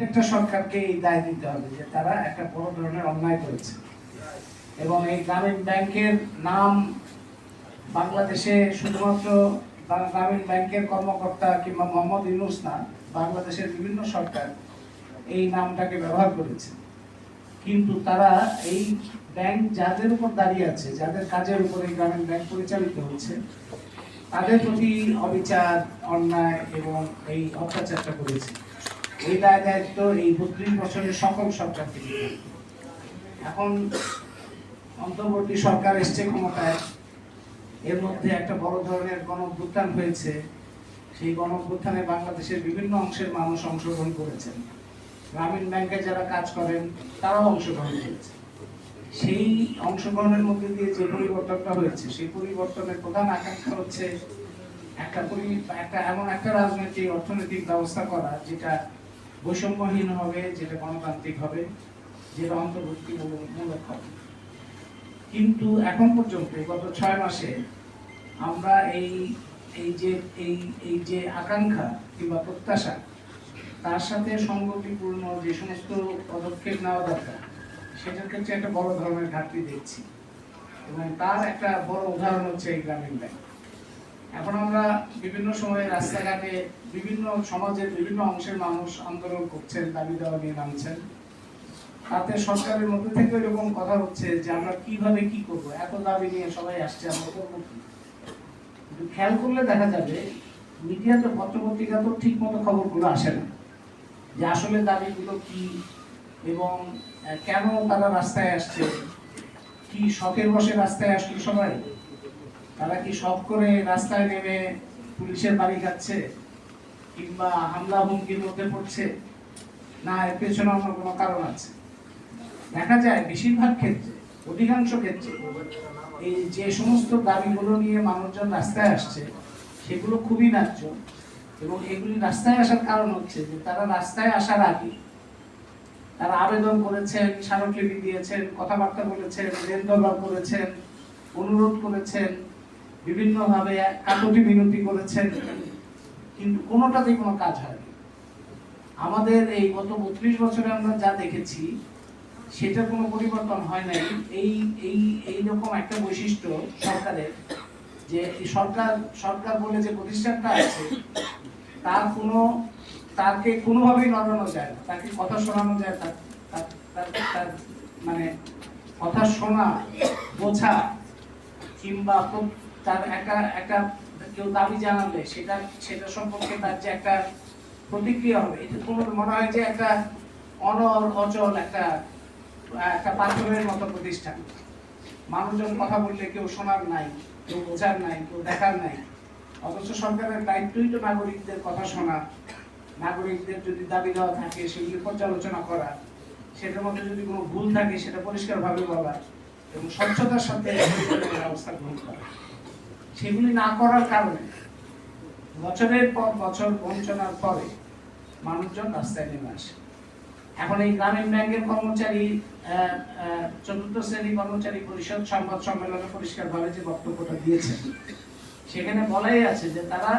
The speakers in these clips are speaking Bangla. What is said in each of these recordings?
প্রত্যেকটা সরকারকে এই দায় দিতে হবে যে তারা একটা বড় ধরনের অন্যায় করেছে। এবং এই গ্রামীণ ব্যাংকের নাম বাংলাদেশে শুধুমাত্র গ্রামীণ ব্যাংকের কর্মকর্তা কিংবা মোহাম্মদ ইউনুস না, বাংলাদেশের বিভিন্ন সরকার এই নামটাকে ব্যবহার করেছে। কিন্তু তারা এই ব্যাংক যাদের উপর দাঁড়িয়ে আছে, যাদের কাজের উপর এই গ্রামীণ ব্যাংক পরিচালিত হচ্ছে, তাদের প্রতি অবিচার, অন্যায় এবং এই অত্যাচারটা করেছে। দায় দায়িত্ব এই বত্রিশ বছরের সকল নিতে হবে। এখন অন্তর্বর্তী সরকার এসছে ক্ষমতায়। এর মধ্যে একটা বড় ধরনের গণ হয়েছে। সেই গণ বাংলাদেশের বিভিন্ন অংশের মানুষ অংশগ্রহণ করেছেন। গ্রামীণ ব্যাংকে যারা কাজ করেন, তারাও অংশগ্রহণ করেছে সেই অংশগ্রহণের মধ্যে দিয়ে যে পরিবর্তনটা হয়েছে, সেই পরিবর্তনের প্রধান আকাঙ্ক্ষা হচ্ছে একটা একটা এমন একটা রাজনৈতিক, অর্থনৈতিক ব্যবস্থা করা, যেটা বৈষম্যহীন হবে, যেটা গণতান্ত্রিক হবে, যেটা অন্তর্ভুক্তিমূলক হবে। কিন্তু এখন পর্যন্ত, গত ছয় মাসে আমরা এই এই যে, এই এই যে আকাঙ্ক্ষা কিংবা প্রত্যাশা, তার সাথে সঙ্গতিপূর্ণ যে সমস্ত পদক্ষেপ নেওয়া দরকার, সেটার ক্ষেত্রে একটা বড় ধরনের ঘাটতি দেখছি। এবং তার একটা বড় উদাহরণ হচ্ছে এই গ্রামীণ ব্যাংক। এখন আমরা বিভিন্ন সময়ে রাস্তাঘাটে বিভিন্ন সমাজের বিভিন্ন অংশের মানুষ আন্দোলন করছেন, দাবি দেওয়া নিয়ে নামছেন। তাতে সরকারের মধ্যে থেকে এরকম কথা হচ্ছে যে আমরা কীভাবে কি করব? এত দাবি নিয়ে সবাই আসছে, আমরা করব কি? খেয়াল করলে দেখা যাবে মিডিয়াতে পত্রপত্রিকা তো ঠিক মতো খবরগুলো আসে না। যে আসলে দাবিগুলো কি এবং কেন তারা রাস্তায় আসছে? কি শখের বসে রাস্তায় আসলো সবাই? তারা কি শখ করে রাস্তায় নেমে পুলিশের বাড়ি যাচ্ছে? কিংবা হামলা হুমকির মধ্যে পড়ছে, না, এর পেছনে অন্য কোনো কারণ আছে। দেখা যায় বেশিরভাগ ক্ষেত্রে, অধিকাংশ ক্ষেত্রে, এই যে সমস্ত দাবিগুলো নিয়ে মানুষজন রাস্তায় আসছে, সেগুলো খুবই ন্যায্য এবং এগুলি রাস্তায় আসার কারণ হচ্ছে যে তারা রাস্তায় আসার আগে তারা আবেদন করেছেন, স্মারকলিপি দিয়েছেন, কথাবার্তা বলেছেন রেল দরবার করেছেন, অনুরোধ করেছেন, বিভিন্নভাবে কাকতি মিনতি করেছেন। কিন্তু কোনোটাতেই কোনো কাজ হয়নি। আমাদের এই গত বত্রিশ বছরে আমরা যা দেখেছি সেটা কোনো পরিবর্তন হয় নাই। এই এই এই রকম একটা বৈশিষ্ট্য সরকারের যে সরকার সরকার বলে যে প্রতিষ্ঠানটা আছে, তার কোনো, তাকে কোনোভাবেই নড়ানো যায় না। তাকে কথা শোনানো যায় তার মানে কথা শোনা, বোঝা, কিংবা তার একটা একটা কেউ দাবি জানালে সেটা সেটা সম্পর্কে তার যে একটা প্রতিক্রিয়া হবে, এটা কোনো মনে হয় যে একটা অনর, অচল একটা একটা পাথরের মতো প্রতিষ্ঠান। মানুষজন কথা বললে কেউ শোনার নাই, কেউ বোঝার নাই, কেউ দেখার নাই। অথচ সরকারের দায়িত্বই তো নাগরিকদের কথা শোনা। নাগরিকদের যদি দাবি দেওয়া থাকে, সেগুলি পর্যালোচনা করা, সেটার মধ্যে যদি কোনো ভুল থাকে, সেটা পরিষ্কারভাবে বলা এবং স্বচ্ছতার সাথে ব্যবস্থা গ্রহণ করা। সেগুলি না করার কারণে বছরের পর বছর বঞ্চনার পরে মানুষজন রাস্তায় নেমে আসে। এখন এই গ্রামীণ ব্যাংকের কর্মচারী চতুর্থ শ্রেণি কর্মচারী পরিষদ সংবাদ সম্মেলনে পরিষ্কারভাবে যে বক্তব্যটা দিয়েছে, সেখানে বলাই আছে যে তারা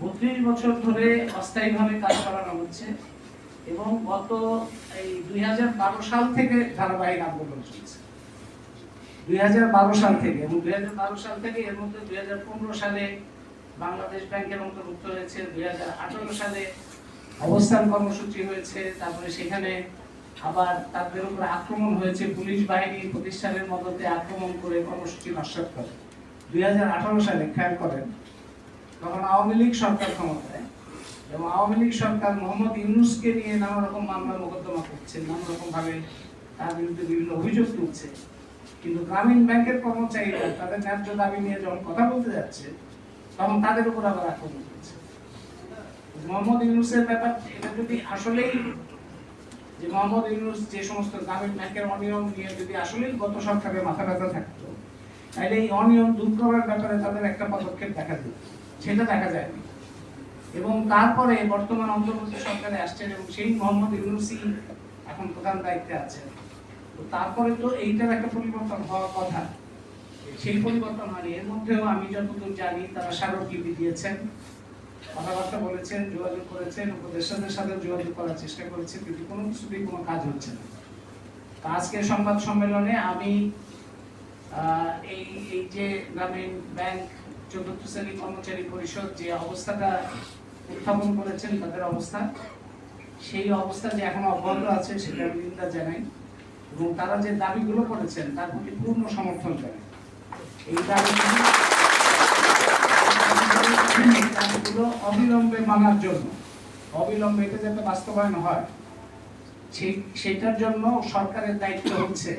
বত্রিশ বছর ধরে অস্থায়ীভাবে কাজ করানো হচ্ছে এবং গত এই দুই হাজার বারো সাল থেকে ধারাবাহিক আন্দোলন চলছে। দুই হাজার বারো সাল থেকে এবং দুই হাজার বারো সাল থেকে এর মধ্যে দুই হাজার পনেরো সালে বাংলাদেশ ব্যাংকের অন্তর্ভুক্ত হয়েছে, দুই হাজার আঠারো সালে অবস্থান কর্মসূচি হয়েছে, তারপরে সেখানে আবার তাদের উপর আক্রমণ হয়েছে, পুলিশ বাহিনী প্রতিষ্ঠানের মদতে আক্রমণ করে কর্মসূচি নস্বাত করে। দুই হাজার আঠারো সালে খেয়াল করেন, তখন আওয়ামী লীগ সরকার ক্ষমতায়, এবং আওয়ামী লীগ সরকার মোহাম্মদ ইউনুসকে নিয়ে নানা রকম মামলা মোকদ্দমা করছে নানা রকম ভাবে তার বিরুদ্ধে বিভিন্ন অভিযোগ তুলছে। কিন্তু গ্রামীণ ব্যাংকের কর্মচারীরা তাদের ন্যায্য দাবি নিয়ে যখন কথা বলতে যাচ্ছে, তখন তাদের উপর আবার আক্রমণ করছে মোহাম্মদ ইউনুসের ব্যাপার, এটা যদি আসলেই যে মোহাম্মদ ইউনুস যে সমস্ত গ্রামীণ ব্যাংকের অনিয়ম নিয়ে যদি আসলেই গত সরকারের মাথা ব্যথা থাকতো, তাহলে এই অনিয়ম দূর করার ব্যাপারে তাদের একটা পদক্ষেপ দেখা যেত সেটা দেখা যায়নি। এবং তারপরে বর্তমান অন্তর্বর্তী সরকারে আসছেন এবং সেই মোহাম্মদ ইউনুসই এখন প্রধান দায়িত্বে আছেন। তারপরে তো এইটার একটা পরিবর্তন হওয়ার কথা। সেই পরিবর্তন হয়নি এর মধ্যেও আমি যতদূর জানি তারা স্মারকলিপি দিয়েছেন, কথাবার্তা বলেছেন, যোগাযোগ করেছেন, উপদেষ্টাদের সাথে যোগাযোগ করার চেষ্টা করেছেন, কিন্তু কোনো কিছুতেই কোনো কাজ হচ্ছে না। তা আজকের সংবাদ সম্মেলনে আমি এই এই যে গ্রামীণ ব্যাংক চতুর্থ শ্রেণি কর্মচারী পরিষদ যে অবস্থাটা উত্থাপন করেছেন, তাদের অবস্থা, সেই অবস্থা যে এখন অব্যাহত আছে, সেটা আমি নিন্দা জানাই। এবং তারা যে দাবিগুলো করেছেন, তার প্রতি পূর্ণ সমর্থন জানাই এই দাবিগুলো অবিলম্বে মানার জন্য, অবিলম্বে এটা যাতে বাস্তবায়ন হয় সেটার জন্য সরকারের দায়িত্ব হচ্ছে,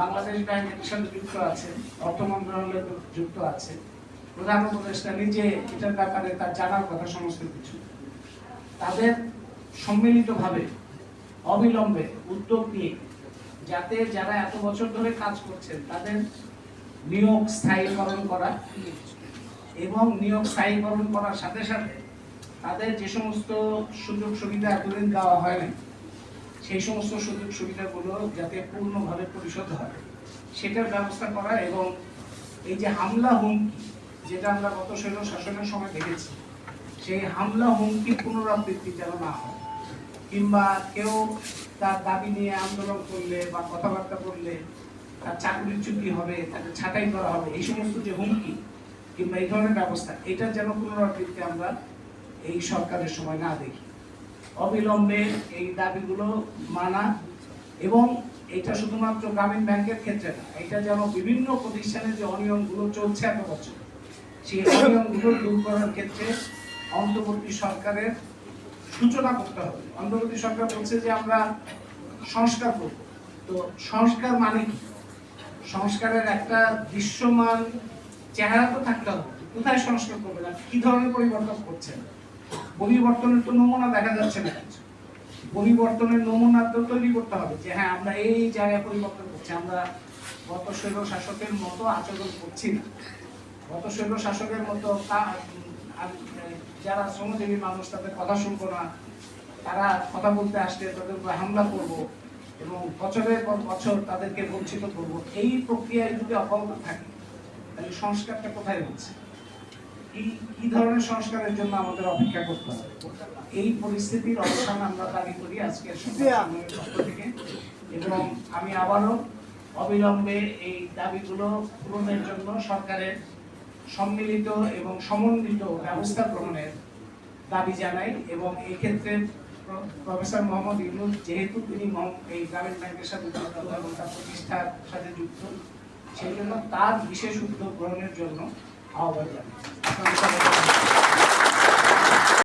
বাংলাদেশ ব্যাংক এর সাথে যুক্ত আছে, অর্থ মন্ত্রণালয় যুক্ত আছে, প্রধান উপদেষ্টা নিজে এটার ব্যাপারে তার জানার কথা সমস্ত কিছু। তাদের সম্মিলিতভাবে অবিলম্বে উদ্যোগ নিয়ে যাতে যারা এত বছর ধরে কাজ করছেন, তাদের নিয়োগ স্থায়ীকরণ করা। এবং নিয়োগ স্থায়ীকরণ করার সাথে সাথে তাদের যে সমস্ত সুযোগ সুবিধা এতদিন দেওয়া হয়নি সেই সমস্ত সুযোগ সুবিধাগুলো যাতে পূর্ণভাবে পরিশোধ হয়, সেটার ব্যবস্থা করা এবং এই যে হামলা হুমকি, যেটা আমরা গত শৈল শাসনের সময় দেখেছি, সেই হামলা হুমকি পুনরাবৃত্তি যেন না হয়। কিংবা কেউ তার দাবি নিয়ে আন্দোলন করলে বা কথাবার্তা বললে তার চাকরির চুক্তি হবে, তাকে ছাঁটাই করা হবে, এই সমস্ত যে হুমকি কিংবা এই ধরনের ব্যবস্থা, এটা যেন পুনরাবৃত্তি আমরা এই সরকারের সময় না দেখি। অবিলম্বে এই দাবিগুলো মানা এবং এটা শুধুমাত্র গ্রামীণ ব্যাংকের ক্ষেত্রে না, এটা যেন বিভিন্ন প্রতিষ্ঠানে যে অনিয়মগুলো চলছে এত বছর, সেই অনিয়মগুলো দূর করার ক্ষেত্রে অন্তর্বর্তী সরকারের সূচনা করতে হবে। অন্তর্বর্তী সরকার বলছে যে আমরা সংস্কার করব। তো সংস্কার মানে কি? সংস্কারের একটা দৃশ্যমান চেহারা তো থাকতে হবে। কোথায় সংস্কার করবে না? কি ধরনের পরিবর্তন করছেন পরিবর্তনের তো নমুনা দেখা যাচ্ছে না কিছু। পরিবর্তনের নমুনা তো তৈরি করতে হবে যে হ্যাঁ আমরা এই জায়গায় পরিবর্তন করছি। আমরা গত শৈল শাসকের মতো আচরণ করছি না। গত শৈল শাসকের মতো যারা শ্রমজীবী মানুষ তাদের কথা শুনব না। তারা কথা বলতে আসলে তাদের উপর হামলা করব এবং বছরের পর বছর তাদেরকে বঞ্চিত করব। এই প্রক্রিয়ায় যদি অব্যাহত থাকে তাহলে সংস্কারটা কোথায় হচ্ছে? কি কি ধরনের সংস্কারের জন্য আমাদের অপেক্ষা করতে হবে। এই পরিস্থিতির অবসান আমরা দাবি করি পক্ষ থেকে। এবং আমি আবারও অবিলম্বে এই দাবিগুলো পূরণের জন্য সরকারের সম্মিলিত এবং সমন্বিত ব্যবস্থা গ্রহণের দাবি জানাই এবং এই ক্ষেত্রে প্রফেসর মোহাম্মদ ইউনুস যেহেতু তিনি এই গ্রামীণ ব্যাংকের সাথে যুক্ত এবং তার প্রতিষ্ঠার সাথে যুক্ত, সেই জন্য তার বিশেষ উদ্যোগ গ্রহণের জন্য আহ্বান জানাই।